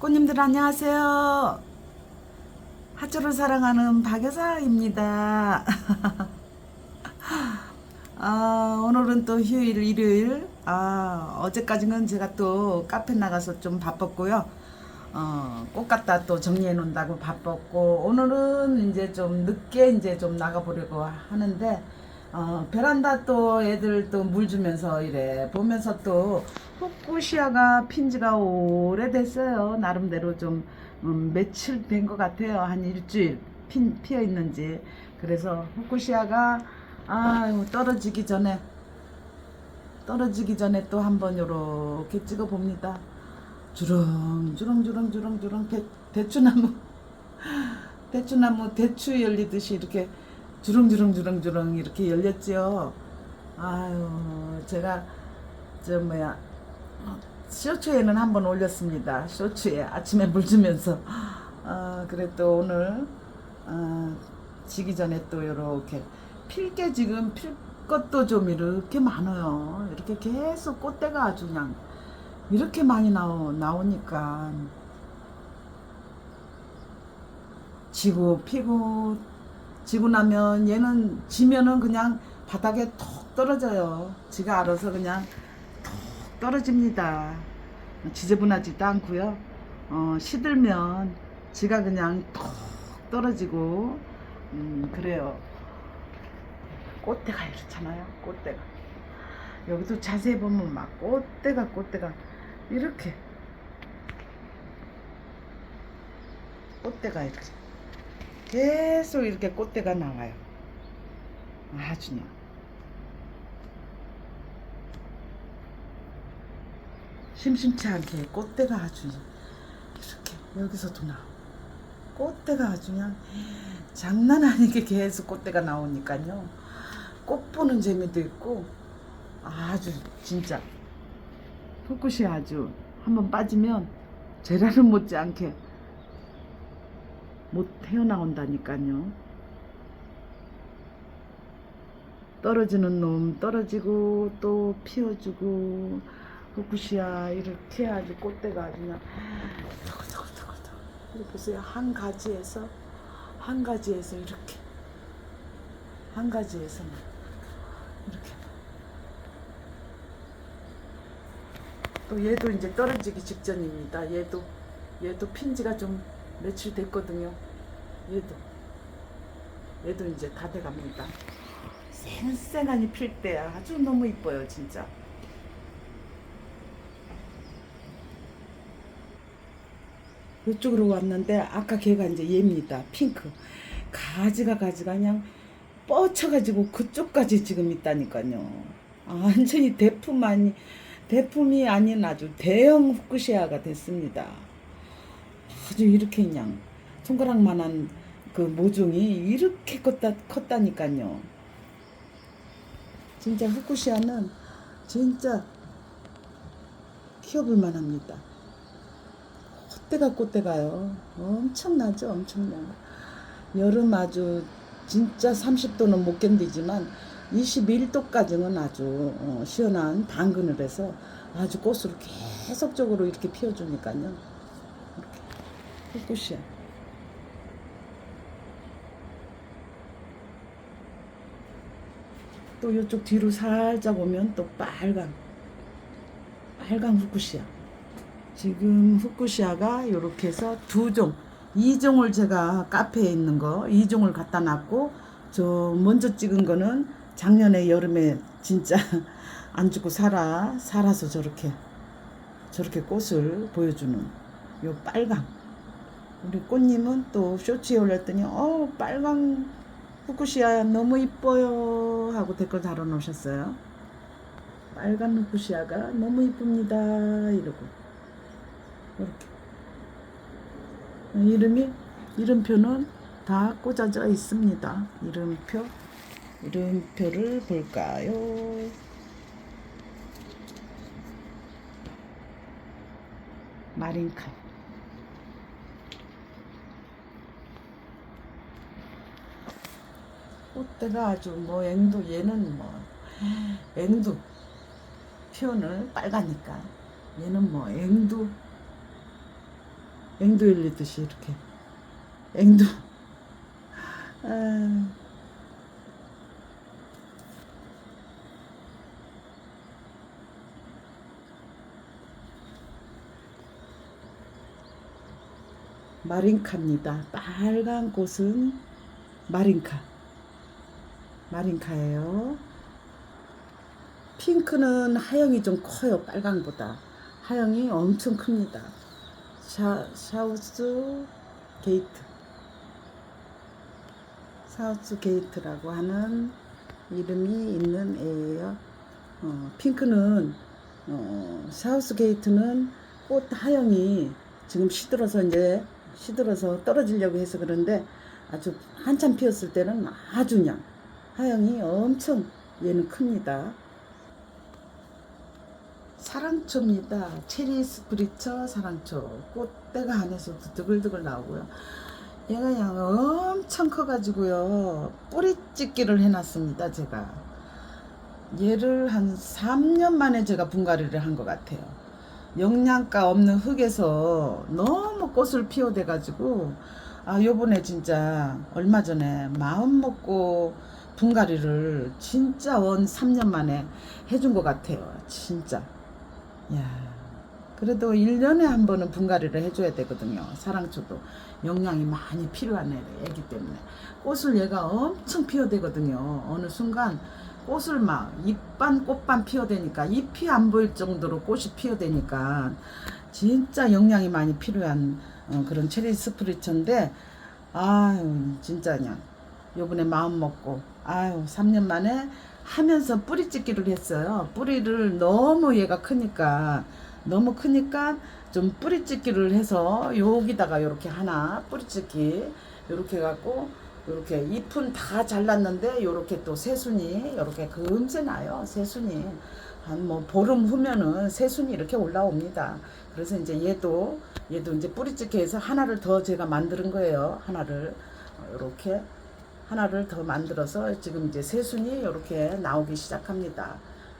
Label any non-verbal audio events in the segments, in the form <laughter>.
꽃님들 안녕하세요. 하초를 사랑하는 박여사입니다. <laughs> 아, 오늘은 또 휴일, 일요일. 아, 어제까지는 제가 또 카페 나가서 좀 바빴고요. 어, 꽃 갖다 또 정리해 놓는다고 바빴고, 오늘은 이제 좀 늦게 이제 좀 나가 보려고 하는데, 어, 베란다 또 애들 또 물 주면서 이래 보면서 또 후쿠시아가 핀 지가 오래됐어요. 나름대로 좀 음, 며칠 된 것 같아요. 한 일주일 핀 피어 있는지. 그래서 후쿠시아가 아유 떨어지기 전에 떨어지기 전에 또 한번 요렇게 찍어 봅니다. 주렁 주렁 주렁 주렁 주렁 대, 대추나무 <laughs> 대추나무 대추 열리듯이 이렇게 주렁주렁주렁주렁 이렇게 열렸지요. 아유, 제가 저 뭐야 어, 쇼츠에는 한번 올렸습니다. 쇼츠에 아침에 물 주면서 어, 그래도 오늘 어, 지기 전에 또 이렇게 필게 지금 필 것도 좀 이렇게 많아요. 이렇게 계속 꽃대가 아주 그냥 이렇게 많이 나오, 나오니까 지고 피고 지고 나면 얘는 지면은 그냥 바닥에 톡 떨어져요. 지가 알아서 그냥 톡 떨어집니다. 지저분하지도 않고요. 어, 시들면 지가 그냥 톡 떨어지고 음, 그래요. 꽃대가 이렇잖아요. 꽃대가 여기도 자세히 보면 막 꽃대가 꽃대가 이렇게 꽃대가 이렇게 계속 이렇게 꽃대가 나와요. 아주 그냥. 심심치 않게 꽃대가 아주 이렇게 여기서도 나와. 꽃대가 아주 그냥 장난 아니게 계속 꽃대가 나오니까요. 꽃 보는 재미도 있고 아주 진짜 풋굿이 아주 한번 빠지면 제라를 못지않게 못 헤어나온다니까요. 떨어지는 놈 떨어지고 또 피워주고 후쿠시아 이렇게 아주 꽃대가 아주 그냥 더글더글더글더글. 이거 보세요 한 가지에서 한 가지에서 이렇게 한 가지에서 이렇게. 또 얘도 이제 떨어지기 직전입니다. 얘도 얘도 핀지가 좀 며칠 됐거든요. 얘도 얘도 이제 다 돼갑니다. 쌩쌩하니 필때 아주 너무 이뻐요, 진짜. 이쪽으로 왔는데 아까 걔가 이제 얘입니다. 핑크. 가지가 가지가 그냥 뻗쳐가지고 그쪽까지 지금 있다니까요. 아, 완전히 대품 아니 대품이 아닌 아주 대형 후쿠시아가 됐습니다. 아주 이렇게 그냥 손가락만한 그 모종이 이렇게 컸다, 컸다니까요. 진짜 후쿠시아는 진짜 키워볼 만합니다. 꽃대가 꽃대가요. 엄청나죠, 엄청나요. 여름 아주 진짜 30도는 못 견디지만 21도까지는 아주 어, 시원한 당근을 해서 아주 꽃으로 계속적으로 이렇게 피워주니까요. 벚꽃이야. 또 이쪽 뒤로 살짝 오면 또 빨강. 빨강 후쿠시아 지금 후쿠시아가 이렇게 해서 두종 2종을 제가 카페에 있는 거 2종을 갖다 놨고 저 먼저 찍은 거는 작년에 여름에 진짜 <laughs> 안 죽고 살아 살아서 저렇게 저렇게 꽃을 보여주는 요 빨강 우리 꽃님은 또 쇼츠에 올렸더니 어 빨강 후쿠시아 너무 이뻐요 하고 댓글 달아놓으셨어요. 빨간 후쿠시아가 너무 이쁩니다 이러고 이렇게 이름이 이름표는 다 꽂아져 있습니다. 이름표 이름표를 볼까요? 마린칼 꽃대가 아주 뭐 앵두 얘는 뭐 앵두 표현을 빨가니까 얘는 뭐 앵두 앵두 열리듯이 이렇게 앵두 아, 마린카입니다. 빨간 꽃은 마린카. 마린카예요. 핑크는 하영이 좀 커요. 빨강보다. 하영이 엄청 큽니다. 샤, 샤우스 게이트. 사우스 게이트라고 하는 이름이 있는 애예요. 어, 핑크는 어, 사우스 게이트는 꽃 하영이 지금 시들어서 이제 시들어서 떨어지려고 해서 그런데 아주 한참 피었을 때는 아주 그냥 하영이 엄청 얘는 큽니다. 사랑초입니다. 체리 스프리처 사랑초. 꽃대가 안에서도 드글드글 나오고요. 얘가 그냥 엄청 커가지고요. 뿌리 찢기를 해놨습니다. 제가. 얘를 한 3년 만에 제가 분갈이를 한 것 같아요. 영양가 없는 흙에서 너무 꽃을 피워대가지고 아 요번에 진짜 얼마 전에 마음 먹고 분갈이를 진짜 원 3년 만에 해준 것 같아요. 진짜. 야 그래도 1년에 한 번은 분갈이를 해줘야 되거든요. 사랑초도 영양이 많이 필요한 애- 애기 때문에 꽃을 얘가 엄청 피워대거든요. 어느 순간 꽃을 막 잎반 꽃반 피워대니까 잎이 안 보일 정도로 꽃이 피워대니까 진짜 영양이 많이 필요한 어, 그런 체리 스프리처인데 아유 진짜 그냥 요번에 마음 먹고 아유 3년 만에 하면서 뿌리 찢기를 했어요. 뿌리를 너무 얘가 크니까 너무 크니까 좀 뿌리 찢기를 해서 여기다가 요렇게 하나 뿌리 찢기 요렇게 해갖고 요렇게 잎은 다 잘랐는데 요렇게 또 새순이 요렇게 금세 나요. 새순이 한 뭐 보름 후면은 새순이 이렇게 올라옵니다. 그래서 이제 얘도 얘도 이제 뿌리 찢기 해서 하나를 더 제가 만드는 거예요. 하나를 이렇게 하나를 더 만들어서 지금 이제 새순이 이렇게 나오기 시작합니다.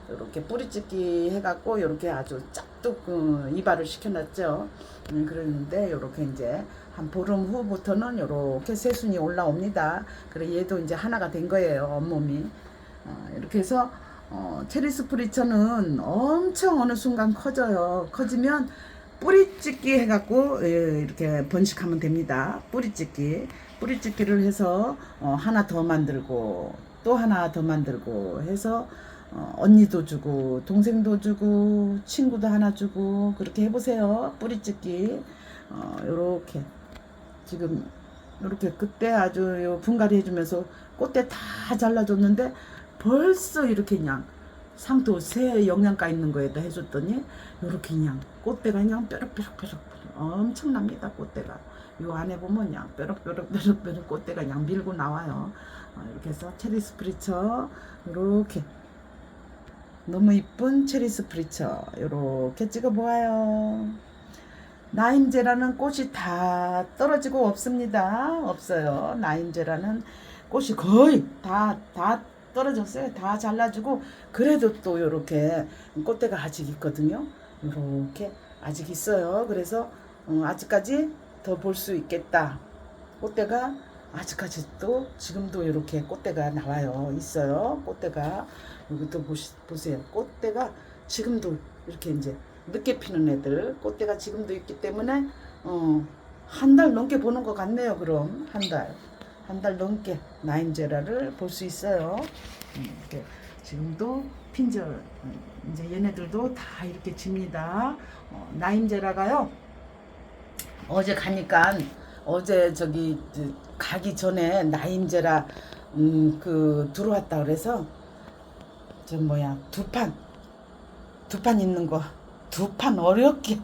이렇게 뿌리찢기 해갖고 이렇게 아주 짝뚝 어, 이발을 시켜놨죠. 음, 그러는데 이렇게 이제 한 보름 후부터는 이렇게 새순이 올라옵니다. 그래 얘도 이제 하나가 된 거예요. 온몸이 어, 이렇게 해서 어, 체리 스프리처는 엄청 어느 순간 커져요. 커지면 뿌리찢기 해갖고 예, 이렇게 번식하면 됩니다. 뿌리찢기 뿌리찢기를 해서 어, 하나 더 만들고 또 하나 더 만들고 해서 어, 언니도 주고 동생도 주고 친구도 하나 주고 그렇게 해보세요. 뿌리찢기. 어, 요렇게. 지금 이렇게 그때 아주 요 분갈이 해주면서 꽃대 다 잘라줬는데 벌써 이렇게 그냥 상토 새 영양가 있는 거에다 해줬더니 이렇게 그냥 꽃대가 그냥 뾰록뾰록뾰록 엄청납니다 꽃대가 요 안에 보면 그냥 뾰록뾰록뾰록뾰록 꽃대가 밀고 나와요. 어, 이렇게 해서 체리 스프리처 이렇게. 너무 이쁜 체리 스프리처. 이렇게 찍어 보아요. 나임제라는 꽃이 다 떨어지고 없습니다. 없어요. 나임제라는 꽃이 거의 다 다 떨어졌어요. 다 잘라주고 그래도 또 이렇게 꽃대가 아직 있거든요. 이렇게 아직 있어요. 그래서 어, 아직까지 더 볼 수 있겠다. 꽃대가 아직까지도 지금도 이렇게 꽃대가 나와요. 있어요. 꽃대가. 여기 또 보시, 보세요. 꽃대가 지금도 이렇게 이제 늦게 피는 애들. 꽃대가 지금도 있기 때문에 어, 한 달 넘게 보는 것 같네요 그럼. 한 달. 한 달 넘게 나임제라를 볼 수 있어요. 음, 이렇게 지금도 핀절 음, 이제 얘네들도 다 이렇게 집니다. 어, 나임제라가요 어제 가니까 어제 저기 그 가기 전에 나임제라 음 그 들어왔다 그래서 저 뭐야 두 판. 두 판 있는 거. 두 판 어렵게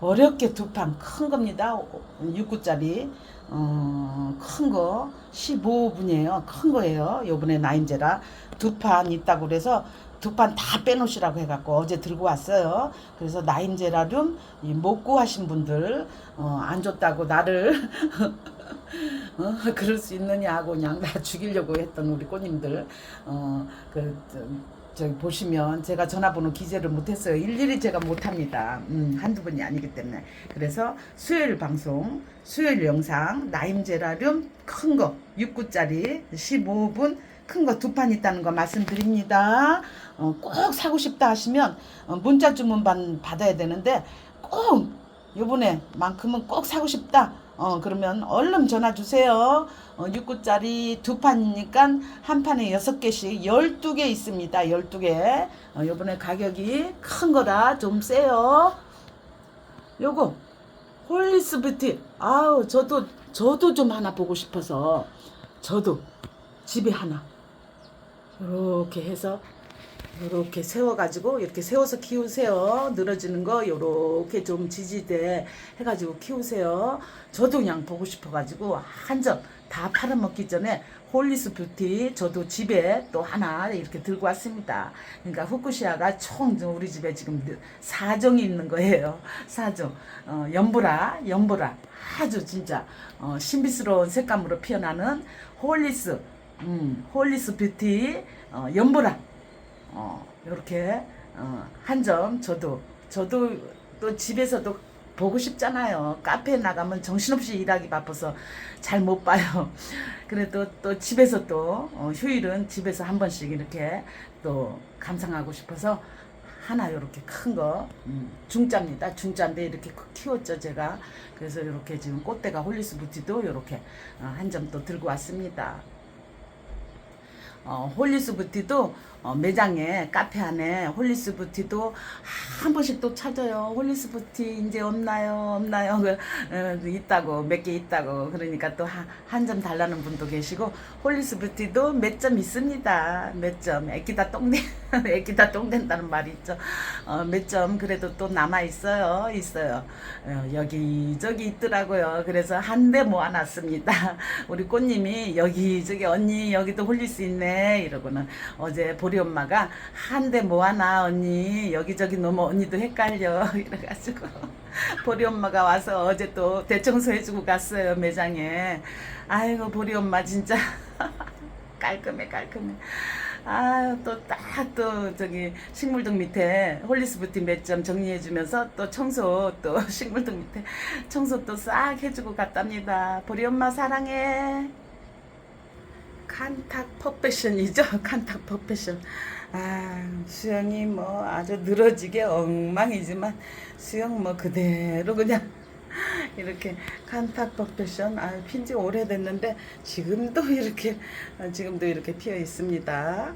어렵게 두 판. 큰 겁니다. 6구짜리. 어 큰 거. 15분이에요. 큰 거예요. 요번에 나임제라. 두 판 있다고 그래서 두판 다 빼놓으시라고 해갖고 어제 들고 왔어요. 그래서 나임제라륨 이못 구하신 분들 어, 안 줬다고 나를 <laughs> 어, 그럴 수 있느냐 하고 그냥 나 죽이려고 했던 우리 꼬님들 어, 그 저기 보시면 제가 전화번호 기재를 못했어요. 일일이 제가 못합니다. 음, 한두 분이 아니기 때문에. 그래서 수요일 방송, 수요일 영상, 나임제라륨 큰 거, 6구짜리 15분 큰 거 두 판 있다는 거 말씀드립니다. 어, 꼭 사고 싶다 하시면 어, 문자 주문 받, 받아야 되는데 꼭 요번에 만큼은 꼭 사고 싶다. 어 그러면 얼른 전화 주세요. 어 6구짜리 두 판이니까 한 판에 여섯 개씩 12개 있습니다. 12개. 어 요번에 가격이 큰 거라 좀 세요. 요거 홀리스 뷰티. 아우 저도 저도 좀 하나 보고 싶어서 저도 집에 하나 이렇게 해서 이렇게 세워가지고 이렇게 세워서 키우세요. 늘어지는 거 이렇게 좀 지지대 해가지고 키우세요. 저도 그냥 보고 싶어가지고 한 점 다 팔아먹기 전에 홀리스 뷰티 저도 집에 또 하나 이렇게 들고 왔습니다. 그러니까 후쿠시아가 총 우리 집에 지금 4종이 있는 거예요. <laughs> 4종. 어, 연보라, 연보라. 아주 진짜 어, 신비스러운 색감으로 피어나는 홀리스, 음, 홀리스 뷰티, 어, 연보라. 어, 이렇게 어, 한 점 저도 저도 또 집에서도 보고 싶잖아요. 카페에 나가면 정신없이 일하기 바빠서 잘 못 봐요. <laughs> 그래도 또 집에서 또 어, 휴일은 집에서 한 번씩 이렇게 또 감상하고 싶어서 하나 이렇게 큰거 음, 중짜입니다. 중짜인데 이렇게 키웠죠 제가. 그래서 이렇게 지금 꽃대가 홀리스 부티도 이렇게 어, 한점 또 들고 왔습니다. 어, 홀리스 부티도 어, 매장에 카페 안에 홀리스 부티도 한 번씩 또 찾아요. 홀리스 부티 이제 없나요? 없나요? 그, 어, 있다고 몇 개 있다고 그러니까 또 한 점 달라는 분도 계시고 홀리스 부티도 몇 점 있습니다. 몇 점. 애기다 똥된 <laughs> 애기다 똥된다는 말이 있죠. 어, 몇 점 그래도 또 남아 있어요. 있어요. 어, 여기 저기 있더라고요. 그래서 한 대 모아놨습니다. <laughs> 우리 꽃님이 여기 저기 언니 여기도 홀리스 있네 이러고는 어제 보리 엄마가 한 대 모아놔 언니? 여기저기 너무 언니도 헷갈려. <laughs> 이래가지고 보리 엄마가 와서 어제 또 대청소 해주고 갔어요 매장에. 아이고 보리 엄마 진짜. <laughs> 깔끔해 깔끔해. 아유 또딱또 저기 식물등 밑에 홀리스부티 몇 점 정리해주면서 또 청소 또 <laughs> 식물등 밑에 청소 또 싹 해주고 갔답니다. 보리 엄마 사랑해 칸탁 퍼페션이죠. <laughs> 칸탁 퍼페션. 아, 수영이 뭐 아주 늘어지게 엉망이지만 수영 뭐 그대로 그냥 <laughs> 이렇게 칸탁 퍼페션. 아, 핀지 오래됐는데 지금도 <laughs> 이렇게 아, 지금도 이렇게 피어 있습니다.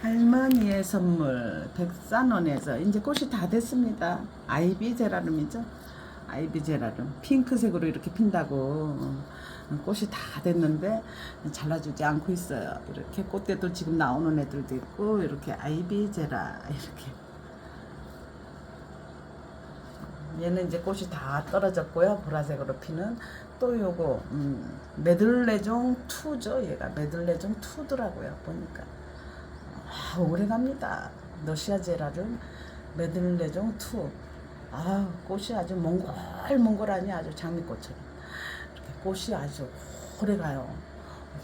할머니의 선물 백산원에서 이제 꽃이 다 됐습니다. 아이비 제라늄이죠. 아이비 제라늄 핑크색으로 이렇게 핀다고 어, 꽃이 다 됐는데 잘라주지 않고 있어요. 이렇게 꽃대도 지금 나오는 애들도 있고 이렇게 아이비 제라 이렇게 얘는 이제 꽃이 다 떨어졌고요. 보라색으로 피는 또 요거 음, 메들레종 2죠. 얘가 메들레종 2더라고요. 보니까 아, 오래 갑니다. 러시아 제라를 메들레종 2. 아, 꽃이 아주 몽골몽골하니 아주 장미꽃처럼. 이렇게 꽃이 아주 오래 가요.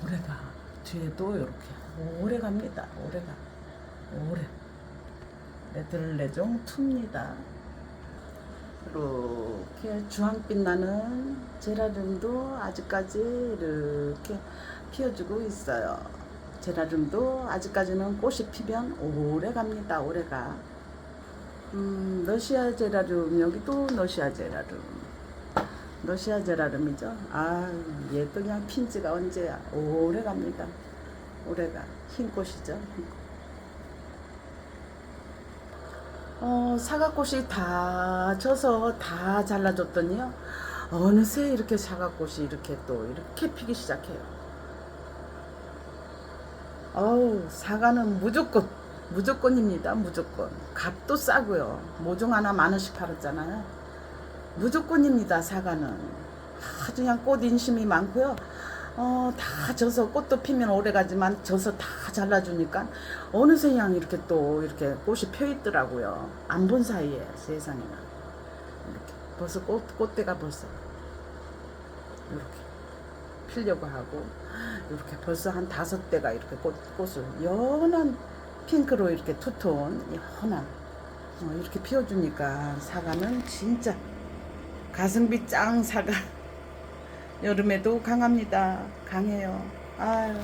오래 가. 뒤에도 이렇게 오래 갑니다. 오래 가. 오래. 메들레종 2입니다. 이렇게 주황빛 나는 제라늄도 아직까지 이렇게 피어주고 있어요. 제라늄도 아직까지는 꽃이 피면 오래 갑니다. 오래 가. 음, 러시아 제라늄 여기도 러시아 제라늄. 러시아 제라늄이죠. 아, 얘도 그냥 핀지가 언제야? 오래 갑니다. 오래 가. 흰 꽃이죠. 어, 사과꽃이 다 져서 다 잘라줬더니요. 어느새 이렇게 사과꽃이 이렇게 또 이렇게 피기 시작해요. 어우, 사과는 무조건, 무조건입니다. 무조건. 값도 싸고요. 모종 하나 만 원씩 팔았잖아요. 무조건입니다. 사과는. 아주 그냥 꽃 인심이 많고요. 어, 다 져서 꽃도 피면 오래 가지만 져서 다 잘라주니까 어느새 그냥 이렇게 또 이렇게 꽃이 펴 있더라고요. 안 본 사이에 세상에나. 이렇게. 벌써 꽃, 꽃대가 벌써. 이렇게. 피려고 하고 이렇게 벌써 한 다섯 대가 이렇게 꽃, 꽃을 연한 핑크로 이렇게 투톤 연한. 어, 이렇게 피워주니까 사과는 진짜 가성비 짱 사과. <laughs> 여름에도 강합니다. 강해요. 아유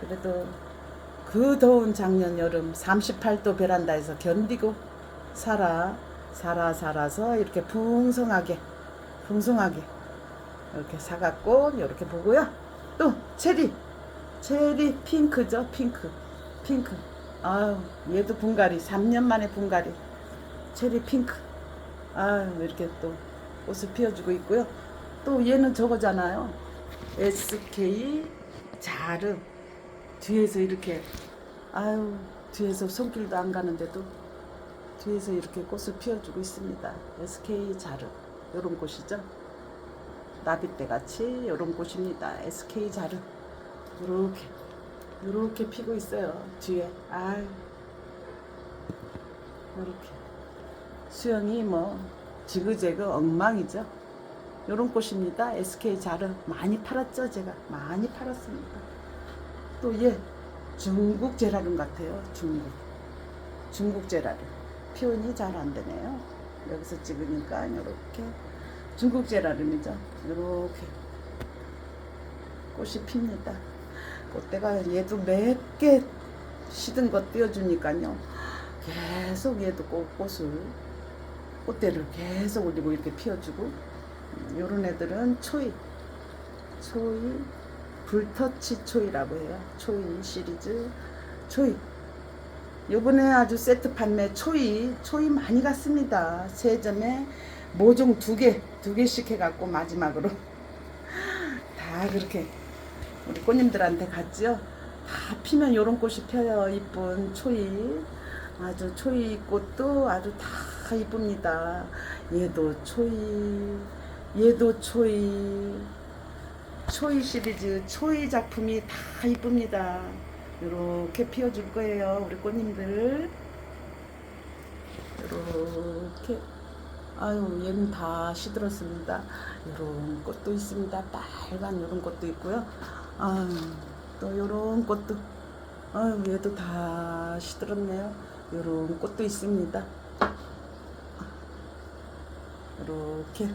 그래도 그 더운 작년 여름 38도 베란다에서 견디고 살아 살아 살아서 이렇게 풍성하게 풍성하게 이렇게 사갖고 이렇게 보고요. 또 체리 체리 핑크죠 핑크. 핑크 아유 얘도 분갈이 3년 만에 분갈이. 체리 핑크. 아유 이렇게 또 꽃을 피워주고 있고요. 또 얘는 저거잖아요. SK 자르 뒤에서 이렇게 아유 뒤에서 손길도 안 가는데도 뒤에서 이렇게 꽃을 피워주고 있습니다. SK 자르 요런 꽃이죠? 나비대 같이 요런 꽃입니다. SK 자르 요렇게 요렇게 피고 있어요 뒤에. 아유 요렇게. 수영이 뭐 지그재그 엉망이죠. 요런 꽃입니다. SK 자르 많이 팔았죠 제가. 많이 팔았습니다. 또얘 중국 제라름 같아요 중국. 중국 제라름 표현이 잘 안 되네요. 여기서 찍으니까 이렇게. 중국 제라름이죠. 이렇게. 꽃이 핍니다 꽃대가 얘도 몇개 시든 것 띄워주니까요. 계속 얘도 꽃, 꽃을 꽃대를 계속 올리고 이렇게 피워주고 음, 요런 애들은 초이 초이 불터치 초이라고 해요. 초이 시리즈 초이. 요번에 아주 세트 판매 초이 초이 많이 갔습니다. 세점에 모종 두 개 두 개씩 해갖고 마지막으로. <laughs> 다 그렇게 우리 꽃님들한테 갔지요? 다 피면 요런 꽃이 펴요. 이쁜 초이. 아주 초이 꽃도 아주 다 이쁩니다. 얘도 초이. 얘도 초이. 초이 시리즈 초이 작품이 다 이쁩니다. 이렇게 피워줄 거예요 우리 꽃님들. 이렇게. 아유 얘는 다 시들었습니다. 이런 꽃도 있습니다. 빨간 이런 꽃도 있고요 아유 또 이런 꽃도 아유 얘도 다 시들었네요 이런 꽃도 있습니다 이렇게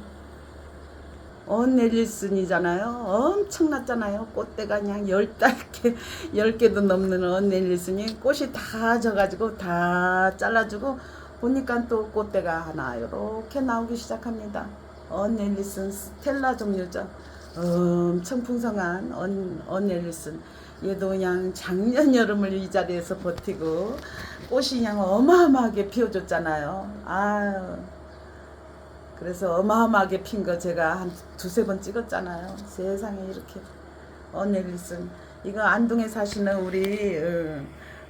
언넬리슨이잖아요. 엄청났잖아요. 꽃대가 그냥 열 달개, 열 개도 넘는 언넬리슨이 꽃이 다 져가지고 다 잘라주고 보니까 또 꽃대가 하나 이렇게 나오기 시작합니다. 언넬리슨 스텔라 종류죠. 엄청 풍성한 언, 언넬리슨. 얘도 그냥 작년 여름을 이 자리에서 버티고 꽃이 그냥 어마어마하게 피워줬잖아요. 아유. 그래서 어마어마하게 핀 거 제가 한 두세 번 찍었잖아요. 세상에 이렇게 언넬리슨 이거 안동에 사시는 우리 어,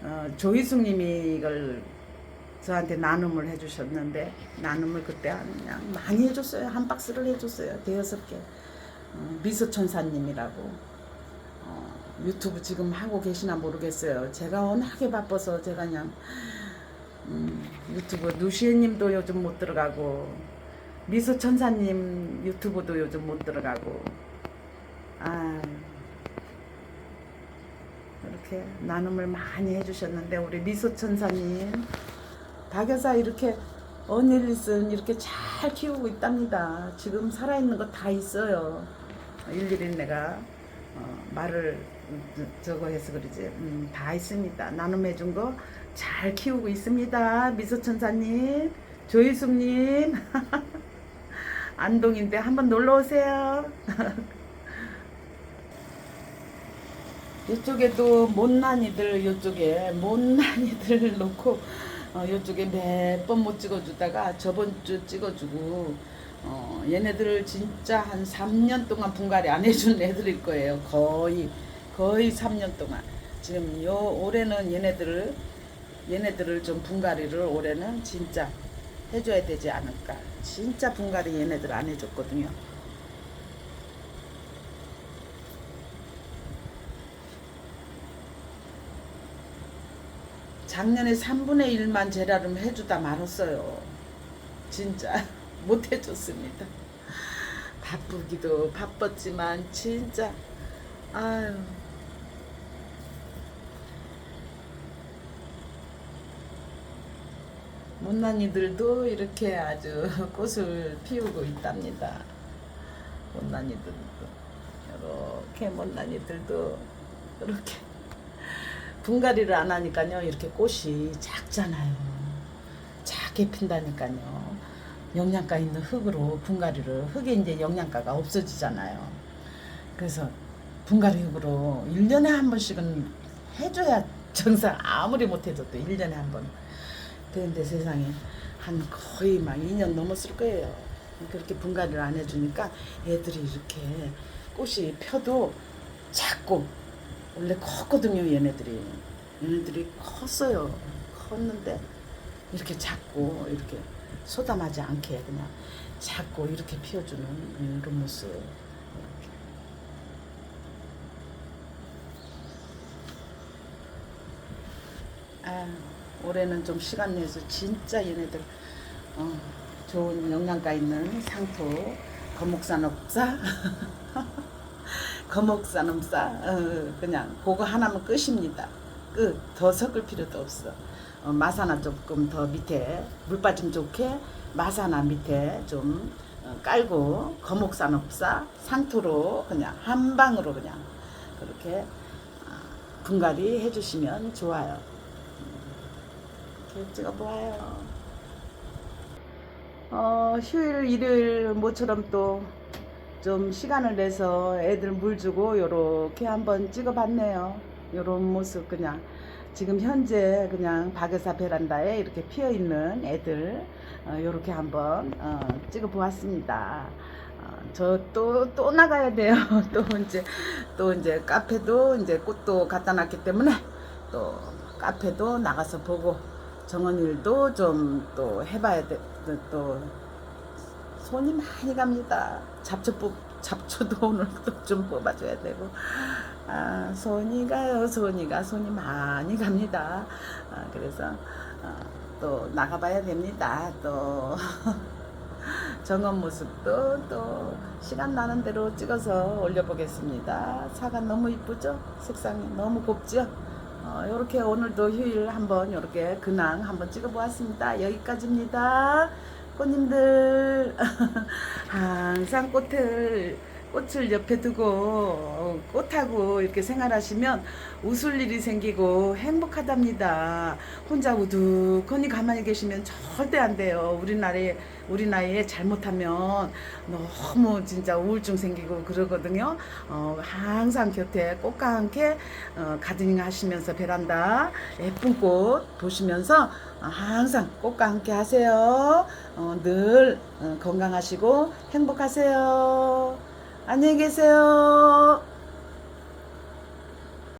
어, 조희숙님이 이걸 저한테 나눔을 해주셨는데 나눔을 그때 한 그냥 많이 해줬어요. 한 박스를 해줬어요. 대여섯 개. 어, 미소천사님이라고 어, 유튜브 지금 하고 계시나 모르겠어요. 제가 워낙에 바빠서 제가 그냥 음, 유튜브 누시애님도 요즘 못 들어가고 미소 천사님 유튜브도 요즘 못 들어가고 아 이렇게 나눔을 많이 해주셨는데 우리 미소 천사님 박여사 이렇게 언일리슨 이렇게 잘 키우고 있답니다. 지금 살아있는 거 다 있어요. 일일이 내가 어, 말을 저거 해서 그러지 음, 다 있습니다. 나눔해 준 거 잘 키우고 있습니다. 미소 천사님 조희숙님 <laughs> 안동인데 한번 놀러 오세요. <laughs> 이쪽에도 못난이들 이쪽에 못난이들 <laughs> 놓고 어, 이쪽에 몇 번 못 찍어주다가 저번 주 찍어주고 어, 얘네들을 진짜 한 3년 동안 분갈이 안 해준 애들일 거예요. 거의 거의 3년 동안 지금 요 올해는 얘네들을 얘네들을 좀 분갈이를 올해는 진짜 해줘야 되지 않을까. 진짜 분갈이 얘네들 안 해줬거든요. 작년에 3분의 1만 제라름 해주다 말았어요. 진짜 못 해줬습니다. 바쁘기도 바빴지만 진짜 아유 못난이들도 이렇게 아주 <laughs> 꽃을 피우고 있답니다. 못난이들도 이렇게 못난이들도 이렇게 <laughs> 분갈이를 안 하니까요 이렇게 꽃이 작잖아요. 작게 핀다니까요. 영양가 있는 흙으로 분갈이를 흙에 이제 영양가가 없어지잖아요. 그래서 분갈이 흙으로 1년에 한 번씩은 해줘야 정상 아무리 못해도 또 1년에 한 번. 그런데 세상에 한 거의 막 2년 넘었을 거예요. 그렇게 분갈이를 안 해주니까 애들이 이렇게 꽃이 펴도 작고 원래 컸거든요 얘네들이 얘네들이 컸어요 컸는데 이렇게 작고 이렇게 소담하지 않게 그냥 작고 이렇게 피워주는 이런 모습. 아, 올해는 좀 시간 내서 진짜 얘네들 어, 좋은 영양가 있는 상토 거목산업사 <laughs> 거목산업사 어, 그냥 그거 하나면 끝입니다. 끝. 더 섞을 필요도 없어. 어, 마사나 조금 더 밑에 물 빠짐 좋게 마사나 밑에 좀 어, 깔고 거목산업사 상토로 그냥 한 방으로 그냥 그렇게 아, 분갈이 해주시면 좋아요. 이렇게 찍어보아요. 어, 휴일, 일요일 모처럼 또 좀 시간을 내서 애들 물 주고 요렇게 한번 찍어봤네요. 요런 모습 그냥 지금 현재 그냥 박여사 베란다에 이렇게 피어 있는 애들 어, 요렇게 한번 어, 찍어 보았습니다. 어, 저또또 나가야 돼요. <laughs> 또 이제 또 이제 카페도 이제 꽃도 갖다 놨기 때문에 또 카페도 나가서 보고 정원 일도 좀 또 해봐야 돼. 또- 또 손이 많이 갑니다. 잡초 뽑 잡초도 <laughs> 오늘 또 좀 뽑아줘야 되고 아 손이 가요 손이 가 손이 많이 갑니다. 아, 그래서 아, 또 나가봐야 됩니다. 또 <laughs> 정원 모습도 또 시간 나는 대로 찍어서 올려보겠습니다. 사과 너무 이쁘죠? 색상이 너무 곱죠? 어, 이렇게 오늘도 휴일 한번 이렇게 근황 한번 찍어보았습니다. 여기까지입니다. 꽃님들 <laughs> 항상 꽃을 꽃을 옆에 두고 어, 꽃하고 이렇게 생활하시면 웃을 일이 생기고 행복하답니다. 혼자 우두커니 가만히 계시면 절대 안 돼요. 우리 나라에 우리 나이에 잘못하면 너무 진짜 우울증 생기고 그러거든요. 어, 항상 곁에 꽃과 함께 어, 가드닝 하시면서 베란다 예쁜 꽃 보시면서 어, 항상 꽃과 함께 하세요. 어, 늘 어, 건강하시고 행복하세요. 안녕히 계세요.